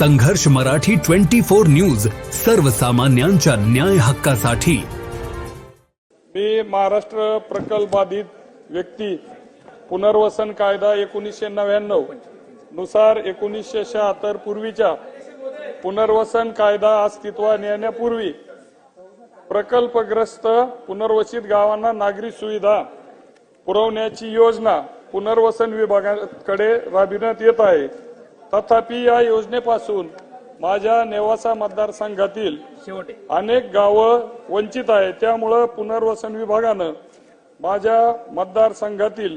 संघर्ष Marathi twenty four news सर्वसामान्यांच्या न्याय हक्कासाठी. मी महाराष्ट्र प्रकल्प बाधित व्यक्ती पुनर्वसन कायदा एकोणीसशे नव्याण्णवनुसार एकोणीसशे शहात्तर पूर्वीच्या पुनर्वसन कायदा अस्तित्वात येण्यापूर्वी प्रकल्पग्रस्त पुनर्वसित गावांना नागरी सुविधा पुरवण्याची योजना पुनर्वसन विभागाकडे राबविण्यात येत आहे. तथापि या योजनेपासून माझ्या नेवासा मतदारसंघातील अनेक गावं वंचित आहे त्यामुळं पुनर्वसन विभागानं माझ्या मतदारसंघातील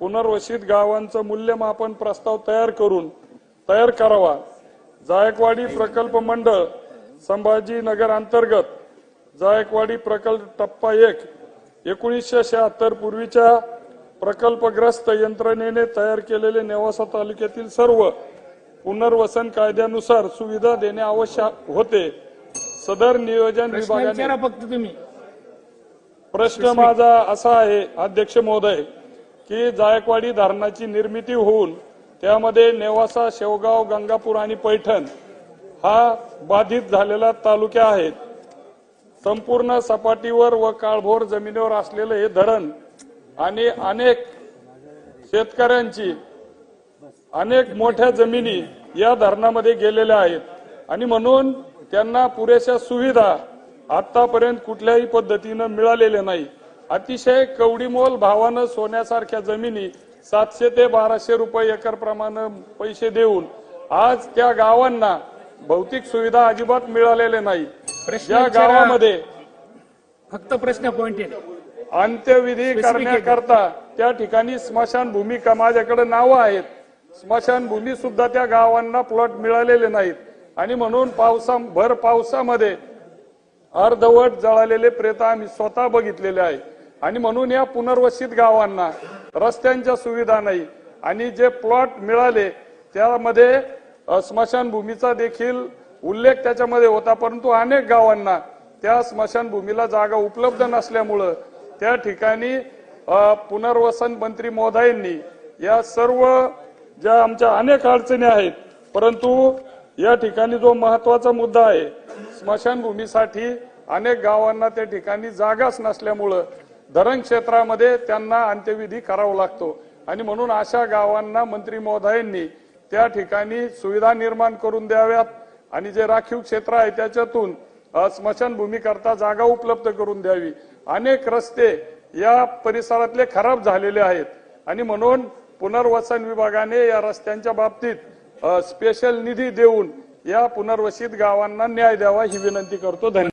पुनर्वसित गावांचं मूल्यमापन प्रस्ताव तयार करून तयार करावा. जायकवाडी प्रकल्प मंडळ संभाजीनगर अंतर्गत जायकवाडी प्रकल्प टप्पा एक एकोणीसशे शहात्तर पूर्वीच्या प्रकल्पग्रस्त यंत्रणेने तयार केलेले नेवासा तालुक्यातील सर्व पुनर्वसन कायद्यानुसार सुविधा देणे आवश्यक होते. सदर नियोजन विभागाने फक्त तुम्ही. प्रश्न माझा असा आहे अध्यक्ष महोदय की जायकवाडी धरणाची निर्मिती होऊन त्यामध्ये नेवासा शेवगाव गंगापूर आणि पैठण हा बाधित झालेला तालुक्या आहेत संपूर्ण सपाटीवर व काळभोर जमिनीवर असलेलं हे धरण आणि अनेक शेतकऱ्यांची अनेक मोठ्या जमिनी या धरणामध्ये गेलेल्या आहेत. आणि म्हणून त्यांना पुरेशा सुविधा आतापर्यंत कुठल्याही पद्धतीनं मिळालेल्या नाही. अतिशय कवडीमोल भावानं सोन्यासारख्या जमिनी सातशे ते बाराशे रुपये एकर प्रमाणे पैसे देऊन आज त्या गावांना भौतिक सुविधा अजिबात मिळालेल्या नाही. या. गावामध्ये फक्त प्रश्न पॉइंटेड अंत्यविधी करण्याकरता त्या ठिकाणी स्मशानभूमी का माझ्याकडे नावं आहेत. स्मशानभूमी सुद्धा त्या गावांना प्लॉट मिळालेले नाहीत. आणि म्हणून पावसा भर पावसामध्ये अर्धवट जळालेले प्रेत आम्ही स्वतः बघितलेले आहे. आणि म्हणून या पुनर्वसित गावांना रस्त्यांच्या सुविधा नाही. आणि जे प्लॉट मिळाले त्यामध्ये स्मशानभूमीचा देखील उल्लेख त्याच्यामध्ये होता. परंतु अनेक गावांना त्या स्मशानभूमीला जागा उपलब्ध नसल्यामुळं त्या ठिकाणी पुनर्वसन मंत्री मोदाईंनी या सर्व ज्या आमच्या अनेक अडचणी आहेत परंतु या ठिकाणी जो महत्त्वाचा मुद्दा आहे स्मशानभूमीसाठी अनेक गावांना त्या ठिकाणी जागाच नसल्यामुळं धरण क्षेत्रामध्ये त्यांना अंत्यविधी करावा लागतो. आणि म्हणून अशा गावांना मंत्री महोदयांनी त्या ठिकाणी सुविधा निर्माण करून द्याव्यात आणि जे राखीव क्षेत्र आहे त्याच्यातून स्मशानभूमीकरता स्मशानभूमी करता जागा उपलब्ध करून द्यावी. अनेक रस्ते या परिसरातले खराब झालेले आहेत. आणि म्हणून पुनर्वसन विभागाने या रस्त्यांच्या बाबतीत स्पेशल निधी देऊन या पुनर्वसित गावांना न्याय द्यावा ही विनंती करतो. धन्यवाद.